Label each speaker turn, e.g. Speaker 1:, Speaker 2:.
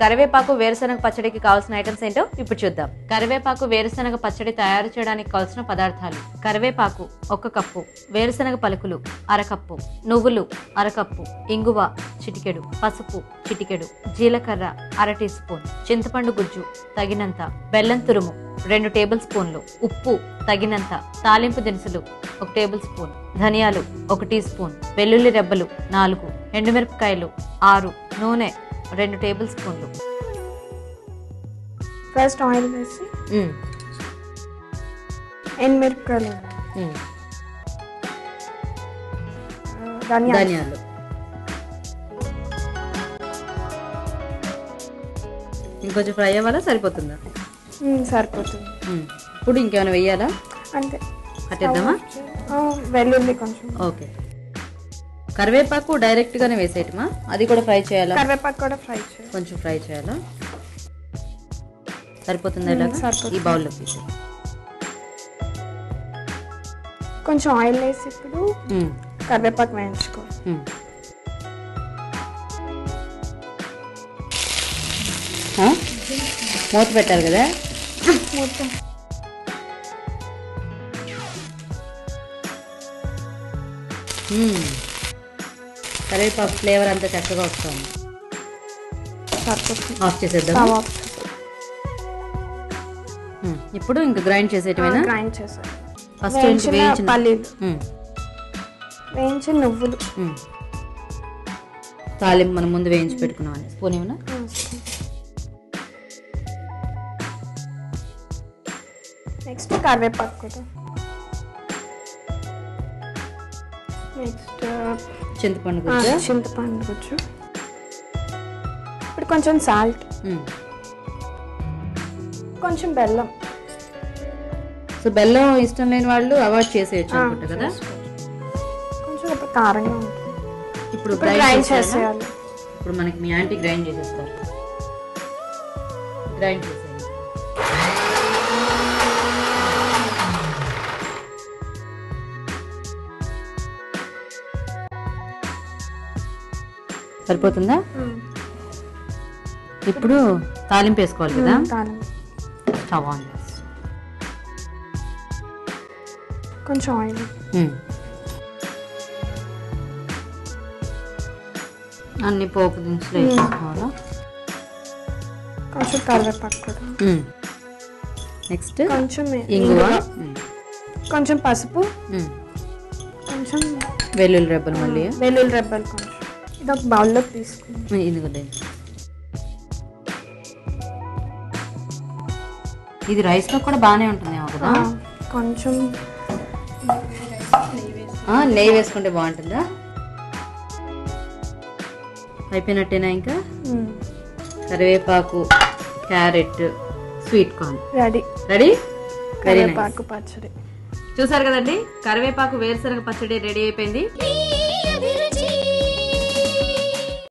Speaker 1: కరివేపాకు వేరుశనగ పచ్చడికి కావాల్సిన ఐటమ్స్ ఏంటో ఇప్పుడు చూద్దాం. కరివేపాకు వేరుశనగ పచ్చడి తయారు చేయడానికి కావాల్సిన పదార్థాలు. కరివేపాకు ఒక కప్పు వేరుశనగ పలుకులు అరకప్పు నువ్వులు అరకప్పు ఇంగువ చిటికెడు పసుపు చిటికెడు జీలకర్ర అర టీ స్పూన్ చింతపండు గుజ్జు తగినంత బెల్లం తురుము రెండు టేబుల్ స్పూన్లు ఉప్పు తగినంత తాలింపు దినుసులు ఒక టేబుల్ స్పూన్ ధనియాలు ఒక టీ స్పూన్ వెల్లుల్లి రెబ్బలు నాలుగు ఎండుమిరపకాయలు ఆరు నూనె రెండు టేబుల్ స్పూన్లు.
Speaker 2: ఫస్ట్ ఆయిల్ వేసి ఎండుమిరపకాయలు. ధనియా
Speaker 1: ధనియాలు. ఇంకొంచెం ఫ్రై అవ్వాలా? సరిపోతుందా?
Speaker 2: సరిపోతుంది.
Speaker 1: ఇప్పుడు ఇంకేమైనా వెయ్యాలా
Speaker 2: అంతే.
Speaker 1: కట్టేద్దామా?
Speaker 2: వెల్లుల్లి కొంచెం.
Speaker 1: ఓకే. కరివేపాకు డైరెక్ట్ గానే వేసేయటమా? అది కూడా ఫ్రై చేయాలా?
Speaker 2: కరివేపాకు కూడా ఫ్రై చేయాలి
Speaker 1: కొంచెం ఫ్రై చేయాలా? సరిపోతుందా ఇలాగా. ఈ బౌల్లో తీసి
Speaker 2: కొంచెం ఆయిల్ వేసి ఇప్పుడు కరివేపాకు వేయించుకోవాలి
Speaker 1: మూత పెట్టాలి కదా? మ్మ్. కరివేపాకు ఫ్లేవర్ అంతా చక్కగా వస్తుంది. ఆఫ్ చేసేద్దాం ఇప్పుడు ఇంకా గ్రైండ్ చేసేటమేనా
Speaker 2: గ్రైండ్ చేసాను
Speaker 1: ఫస్ట్ ఏంటి?
Speaker 2: వేయించిన పల్లీలు. వేయించిన నువ్వులు.
Speaker 1: తాలింపు మనం ముందు వేయించి పెట్టుకున్నాం స్పూన్ ఏమన్నా
Speaker 2: నెక్స్ట్ కరివేపాకు కూడా. నెక్స్ట్
Speaker 1: చింతపండు గుజ్జు.
Speaker 2: చింతపండు గుజ్జు. ఇప్పుడు కొంచెం సాల్ట్. కొంచెం బెల్లం.
Speaker 1: సో బెల్లం ఇష్టం లేని వాళ్ళు అవాయిడ్ చేసేయచ్చు అనుకుంటా కదా?
Speaker 2: కొంచెం ఇప్పుడు కారంగా ఉంటుంది.
Speaker 1: ఇప్పుడు గ్రైండ్ చేసేయాలా? ఇప్పుడు మనకి మీ ఆంటీ గ్రైండ్ చేసేస్తారు. గ్రైండ్ చేసేయండి సరిపోతుందా? ఇప్పుడు తాలింపు వేసుకోవాలి కదా? స్టవ్ ఆన్
Speaker 2: కొంచెం ఆయిల్.
Speaker 1: అన్ని పోపు దినుసులు వేసుకోవాలా?
Speaker 2: కొంచెం కరివేపాకు కూడా.
Speaker 1: నెక్స్ట్
Speaker 2: కొంచెం
Speaker 1: ఇంగువ.
Speaker 2: కొంచెం పసుపు. కొంచెం
Speaker 1: వెల్లుల్లి రెబ్బలు మళ్ళీ.
Speaker 2: వెల్లుల్లి రెబ్బలు కొంచెం. ఇది ఒక బౌల్లోకి తీసుకుని
Speaker 1: ఇదిగోండి ఇది రైస్లో కూడా బాగానే ఉంటుందేమో కదా
Speaker 2: కొంచెం.
Speaker 1: నెయ్యి వేసుకుంటే బాగుంటుందా? అయిపోయినట్టేనా ఇంకా. కరివేపాకు carrot sweet corn.
Speaker 2: Ready
Speaker 1: ready
Speaker 2: కరివేపాకు పచ్చడి.
Speaker 1: చూసారు కదండి? కరివేపాకు వేరుశనగ పచ్చడి రెడీ అయిపోయింది.